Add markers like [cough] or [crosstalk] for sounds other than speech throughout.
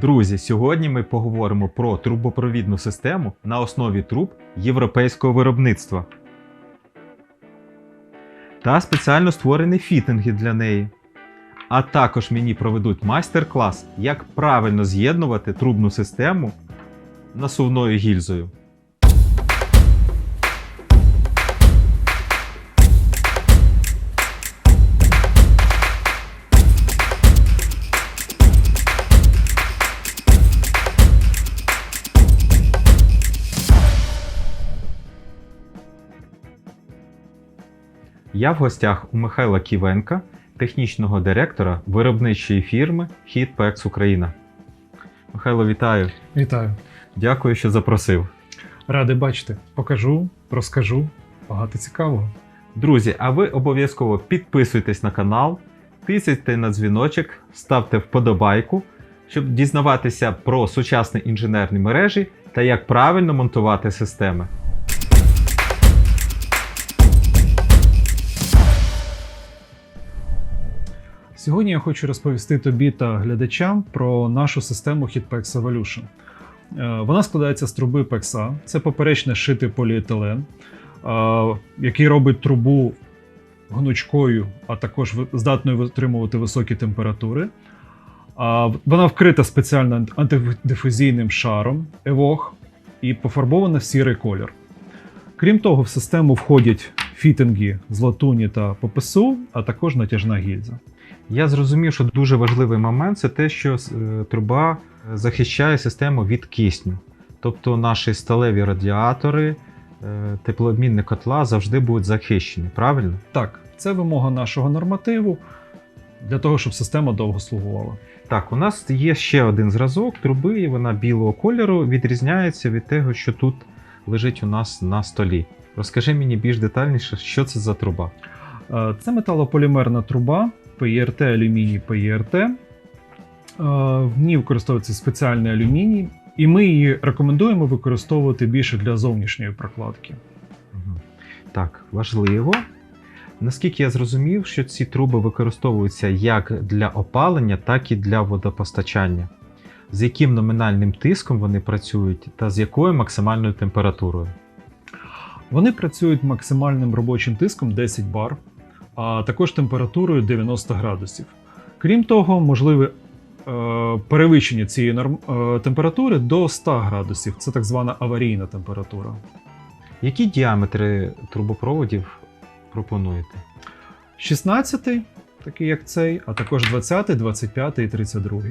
Друзі, сьогодні ми поговоримо про трубопровідну систему на основі труб європейського виробництва та спеціально створені фітинги для неї. А також мені проведуть майстер-клас, як правильно з'єднувати трубну систему насувною гільзою. Я в гостях у Михайла Ківенка, технічного директора виробничої фірми Hitpex Україна. Михайло, вітаю! Вітаю. Дякую, що запросив. Радий бачити. Покажу, розкажу. Багато цікавого. Друзі, а ви обов'язково підписуйтесь на канал, тисяйте на дзвіночок, ставте вподобайку, щоб дізнаватися про сучасні інженерні мережі та як правильно монтувати системи. Сьогодні я хочу розповісти тобі та глядачам про нашу систему HitPEX Evolution. Е, Вона складається з труби PEXA. Це поперечне шитий поліетилен, е, який робить трубу гнучкою, а також здатною витримувати високі температури. Вона вкрита спеціально антидифузійним шаром EVOH і пофарбована в сірий колір. Крім того, в систему входять фітинги з латуні та ППСУ, а також натяжна гільза. Я зрозумів, що дуже важливий момент це те, що е, труба захищає систему від кисню. Тобто наші сталеві радіатори, е, теплообмінні котла завжди будуть захищені, правильно? Так, це вимога нашого нормативу для того, щоб система довго слугувала. Так, у нас є ще один зразок труби, і вона білого кольору відрізняється від того, що тут лежить у нас на столі. Розкажи мені більш детальніше, що це за труба. Е, Це металополімерна труба PRT алюміній PRT. Е, В ній використовується спеціальний алюміній, і ми її рекомендуємо використовувати більше для зовнішньої прокладки. Так, важливо. Наскільки я зрозумів, що ці труби використовуються як для опалення, так і для водопостачання. З яким номінальним тиском вони працюють та з якою максимальною температурою? Вони працюють максимальним робочим тиском 10 бар, а також температурою 90 градусів. Крім того, можливе е, перевищення цієї норм, е, температури до 100 градусів. Це так звана аварійна температура. Які діаметри трубопроводів пропонуєте? 16, такий як цей, а також 20, 25 і 32.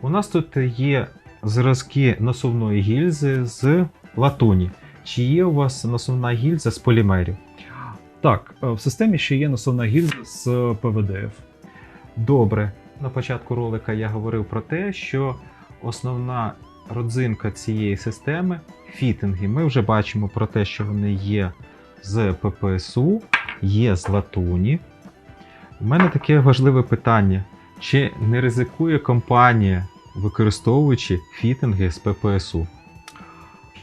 У нас тут є зразки насувної гільзи з латуні. Чи є у вас насувна гільза з полімерів? Так, е, в системі ще є насовна гільза з ПВДФ. Добре. На початку ролика я говорив про те, що основна родзинка цієї системи фітинги. Ми вже бачимо про те, що вони є з ППСУ, є з латуні. У мене таке важливе питання: чи не ризикує компанія, використовуючи фітинги з ППСУ?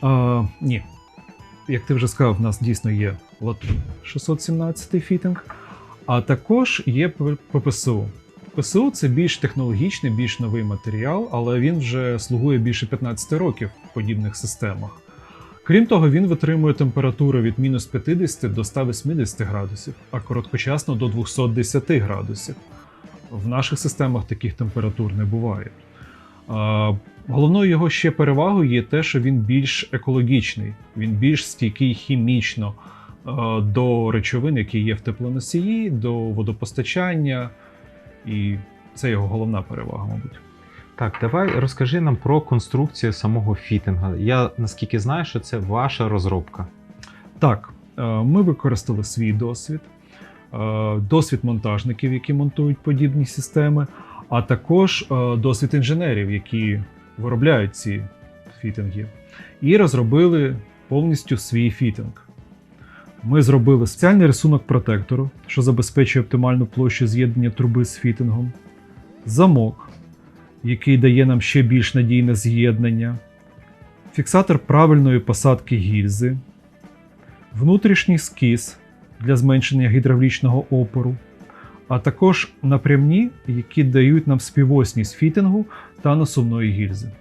А, ні. Як ти вже сказав, в нас дійсно є латунь 617 фітинг, а також є ППСУ. ПСУ це більш технологічний, більш новий матеріал, але він вже слугує більше 15 років в подібних системах. Крім того, він витримує температуру від мінус 50 до 180 градусів, а короткочасно до 210 градусів. В наших системах таких температур не буває. Головною його ще перевагою є те, що він більш екологічний, він більш стійкий хімічно е, до речовин, які є в теплоносії, до водопостачання, і це його головна перевага, мабуть. Так, давай розкажи нам про конструкцію самого фітинга. Я наскільки знаю, що це ваша розробка. Так, е, ми використали свій досвід, е, досвід монтажників, які монтують подібні системи, а також е, досвід інженерів, які виробляють ці фітинги, і розробили повністю свій фітинг. Ми зробили спеціальний рисунок протектору, що забезпечує оптимальну площу з'єднання труби з фітингом, замок, який дає нам ще більш надійне з'єднання, фіксатор правильної посадки гільзи, внутрішній скіз для зменшення гідравлічного опору, а також напрямні, які дають нам співосність фітингу та насувної гільзи.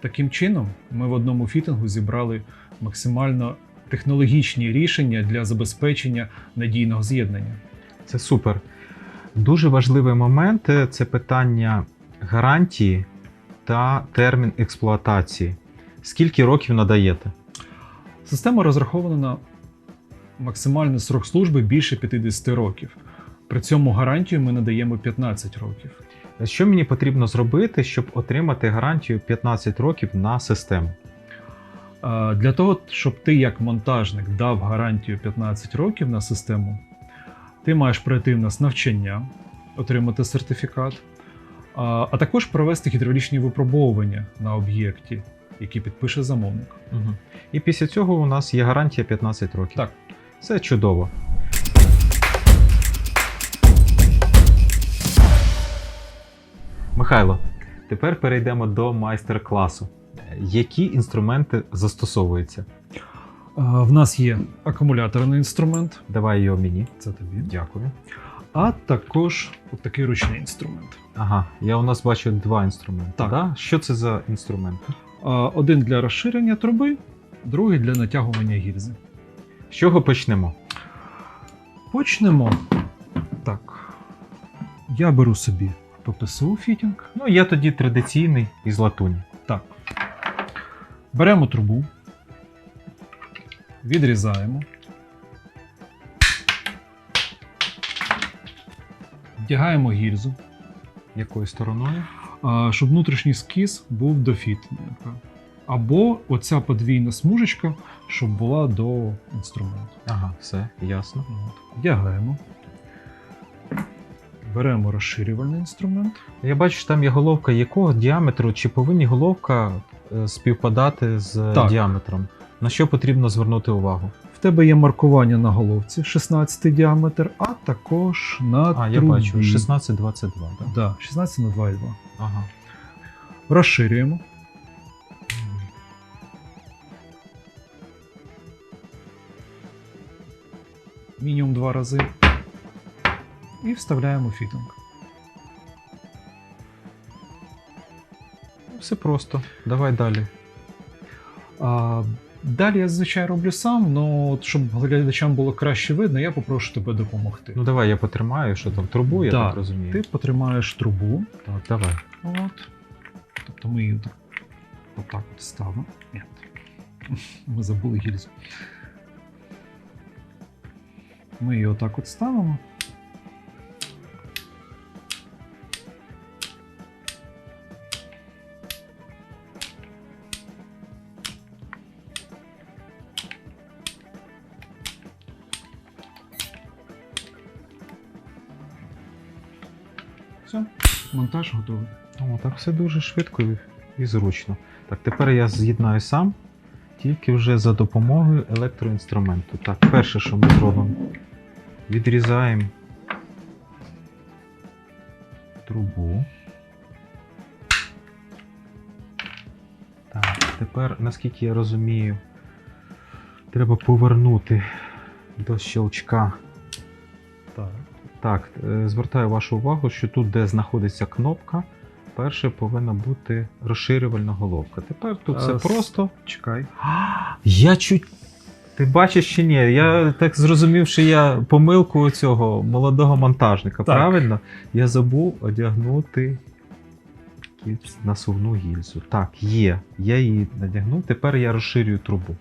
Таким чином, ми в одному фітингу зібрали максимально технологічні рішення для забезпечення надійного з'єднання. Це супер. Дуже важливий момент е, це питання гарантії та термін експлуатації. Скільки років надаєте? Система розрахована на максимальний срок служби більше 50 років. При цьому гарантію ми надаємо 15 років. Що мені потрібно зробити, щоб отримати гарантію 15 років на систему? Для того, щоб ти як монтажник дав гарантію 15 років на систему, ти маєш пройти в нас навчання, отримати сертифікат, а, а також провести гідравлічні випробовування на об'єкті, які підпише замовник. Угу. І після цього у нас є гарантія 15 років. Так. Це чудово. Михайло, тепер перейдемо до майстер-класу. Які інструменти застосовуються? В нас є акумуляторний інструмент, Давай його мені. це тобі, Дякую. а також от такий ручний інструмент. Ага, я у нас бачу два інструменти. Так. Да? Що це за інструменти? Один для розширення труби, другий для натягування гільзи. З чого почнемо? Почнемо. Так. Я беру собі ППСУ фітінг. Ну, я тоді традиційний із латуні. Беремо трубу. Відрізаємо. Вдягаємо гільзу, Якою стороною? щоб внутрішній скіз був до фітника. Або оця подвійна смужечка, щоб була до інструменту. Ага, все, ясно. От. Вдягаємо. Беремо розширювальний інструмент. Я бачу, що там є головка якого діаметру, чи повинні головка співпадати з Так. діаметром? На що потрібно звернути увагу? В тебе є маркування на головці 16 діаметр, а також на А, я трубі. бачу, 16-22, так? Да, 16 на 2,2. Ага. Розширюємо. Мінімум два рази. І вставляємо фітинг. Все просто. Давай далі. А, далі я зазвичай роблю сам, але щоб глядачам було краще видно, я попрошу тебе допомогти. Ну давай я потримаю, що там трубу, я Да, так розумію. Ти потримаєш трубу. Так, давай. От. Тобто ми її отак от ставимо. Ні. [laughs] Ми забули гільзу. Ми її отак от ставимо. Все, монтаж готовий. О, так все дуже швидко і, зручно. Так, тепер я з'єднаю сам, тільки вже за допомогою електроінструменту. Так, перше, що ми зробимо, відрізаємо трубу. Так, тепер, наскільки я розумію, треба повернути до щелчка. Так. Так, е, звертаю вашу увагу, що тут, де знаходиться кнопка, перше повинна бути розширювальна головка. Тепер тут все Е, просто. Чекай. Я чуть. Ти бачиш чи ні? Я так зрозумів, що я помилку цього молодого монтажника. Так. Правильно? Я забув одягнути насувну гільзу. Так, є. Я її надягнув. Тепер я розширюю трубу.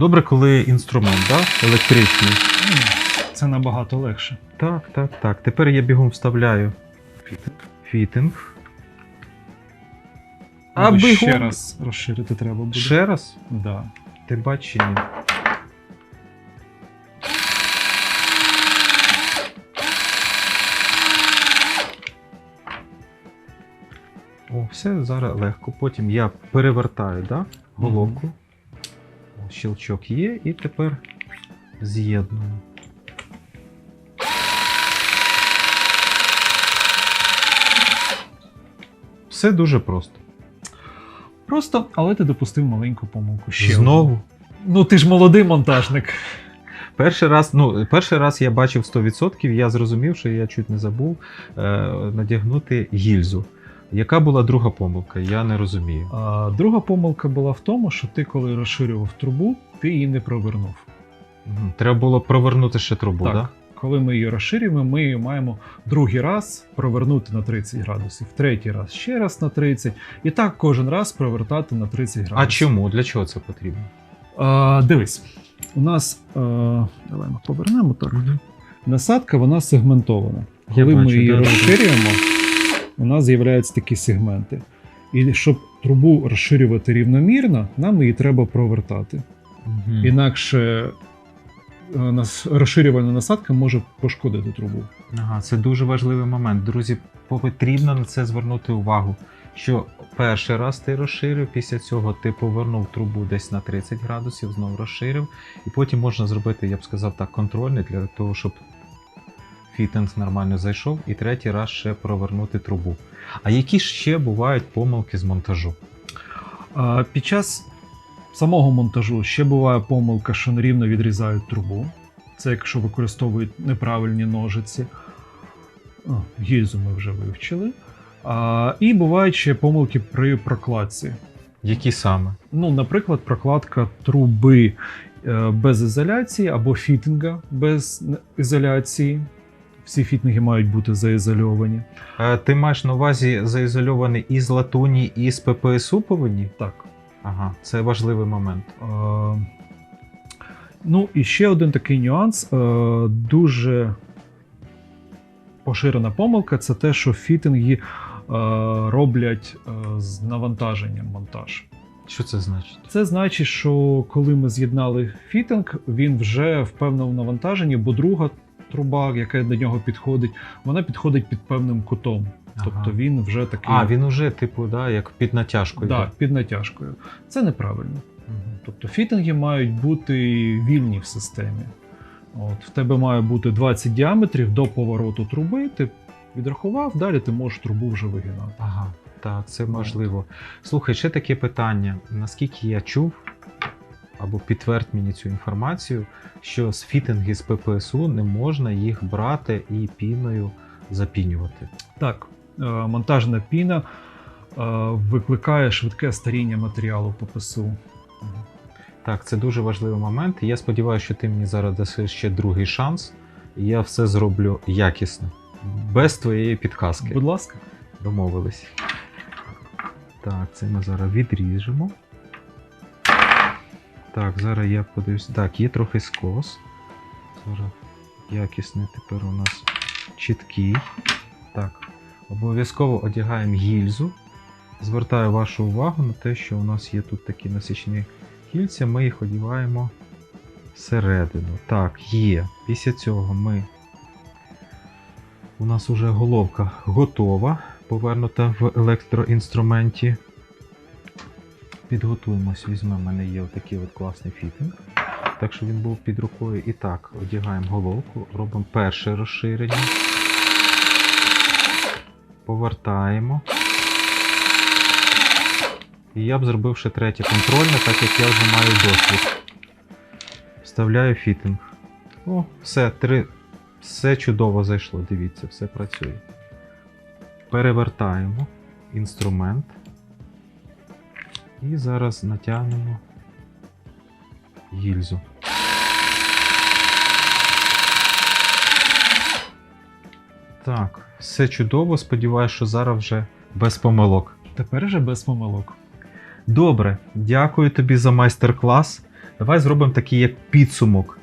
Добре, коли інструмент, да? електричний. Це набагато легше. Так, так, так. Тепер я бігом вставляю фітинг. А бігом. ще раз розширити треба буде. Ще раз? Да. Ти бачиш ні? О, все зараз легко. Потім я перевертаю да, головку. Щелчок є, і тепер з'єдную. Все дуже просто. Просто, але ти допустив маленьку помилку. Ще Знову. Ну, ти ж молодий монтажник. Перший раз, ну, перший раз я бачив 100%, я зрозумів, що я чуть не забув е, надягнути гільзу. Яка була друга помилка? Я не розумію. А друга помилка була в тому, що ти, коли розширював трубу, ти її не провернув. Мгм. Треба було провернути ще трубу, так. так? Да? Коли ми її розширюємо, ми її маємо другий раз провернути на 30 градусів, третій раз ще раз на 30, і так кожен раз провертати на 30 градусів. А чому? Для чого це потрібно? А, дивись, у нас е, давай ми повернемо так. Насадка вона сегментована. Я Коли ми її да. розширюємо, у нас з'являються такі сегменти. І щоб трубу розширювати рівномірно, нам її треба провертати. Мгм. Інакше е, нас розширювальна насадка може пошкодити трубу. Ага, це дуже важливий момент. Друзі, потрібно на це звернути увагу. Що перший раз ти розширив, після цього ти повернув трубу десь на 30 градусів, знову розширив, і потім можна зробити, я б сказав так, контрольний для того, щоб фітинг нормально зайшов, і третій раз ще провернути трубу. А які ще бувають помилки з монтажу? Під час самого монтажу ще буває помилка, що нерівно відрізають трубу. Це якщо використовують неправильні ножиці. О, гільзу ми вже вивчили. А, і бувають ще помилки при прокладці. Які саме? Ну, наприклад, прокладка труби е, без ізоляції або фітинга без ізоляції. Всі фітинги мають бути заізольовані. Е, ти маєш на увазі заізольований із латуні, і з ППСУ повинні? Так. Ага, це важливий момент. Е, Ну, і ще один такий нюанс. Е, Дуже поширена помилка це те, що фітинги е, роблять е, з навантаженням монтаж. Що це значить? Це значить, що коли ми з'єднали фітинг, він вже в певному навантаженні, бо друга труба, яка до нього підходить, вона підходить під певним кутом. Ага. Тобто він вже такий А, він уже, типу, да, як під натяжкою. да, під натяжкою. Це неправильно. Мгм. Тобто фітинги мають бути вільні в системі. От, в тебе має бути 20 діаметрів до повороту труби. Ти відрахував, далі ти можеш трубу вже вигинати. Ага, так, це можливо. Слухай, ще таке питання. Наскільки я чув, або підтвердь мені цю інформацію, що з фітинги з ППСУ не можна їх брати і піною запінювати. Так, е, монтажна піна е, викликає швидке старіння матеріалу ППСУ. Так, це дуже важливий момент. Я сподіваюся, що ти мені зараз даси ще другий шанс, і я все зроблю якісно. Без твоєї підказки. Будь ласка. Домовились. Так, це ми зараз відріжемо. Так, зараз я подивлюсь. Так, є трохи скос. Зараз якісний тепер у нас чіткий. Так, обов'язково одягаємо гільзу. Звертаю вашу увагу на те, що у нас є тут такі насічні кільця, ми їх одягаємо всередину. Так, є. Після цього ми. У нас уже головка готова, повернута в електроінструменті. Підготуємось, візьмемо, в мене є отакий от класний фітинг. Так що він був під рукою. І так, одягаємо головку, робимо перше розширення. Повертаємо. І я б зробив ще третє контрольне, так як я вже маю досвід. Вставляю фітинг. О, все, три. Все чудово зайшло, дивіться, все працює. Перевертаємо інструмент. І зараз натягнемо гільзу. Так, все чудово. Сподіваюся, що зараз вже без помилок. Тепер вже без помилок. Добре, дякую тобі за майстер-клас. Давай зробимо такий як підсумок.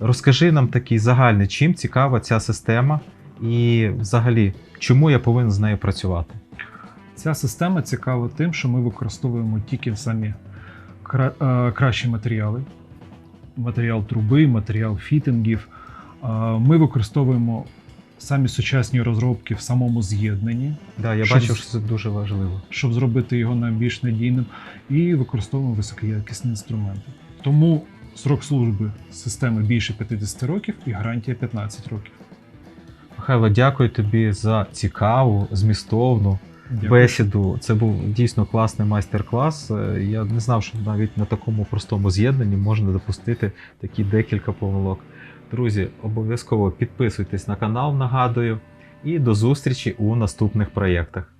Розкажи нам такий загальний, чим цікава ця система, і взагалі, чому я повинен з нею працювати. Ця система цікава тим, що ми використовуємо тільки самі е, кращі матеріали. Матеріал труби, матеріал фітингів. Е, Ми використовуємо самі сучасні розробки в самому з'єднанні, Да, я Щоб бачив, що це дуже важливо. щоб зробити його найбільш надійним, і використовуємо високоякісні інструменти. Тому срок служби системи більше 50 років і гарантія 15 років. Михайло, дякую тобі за цікаву, змістовну. Бесіду. Це був дійсно класний майстер-клас. Е, Я не знав, що навіть на такому простому з'єднанні можна допустити такі декілька помилок. Друзі, обов'язково підписуйтесь на канал, нагадую, і до зустрічі у наступних проєктах.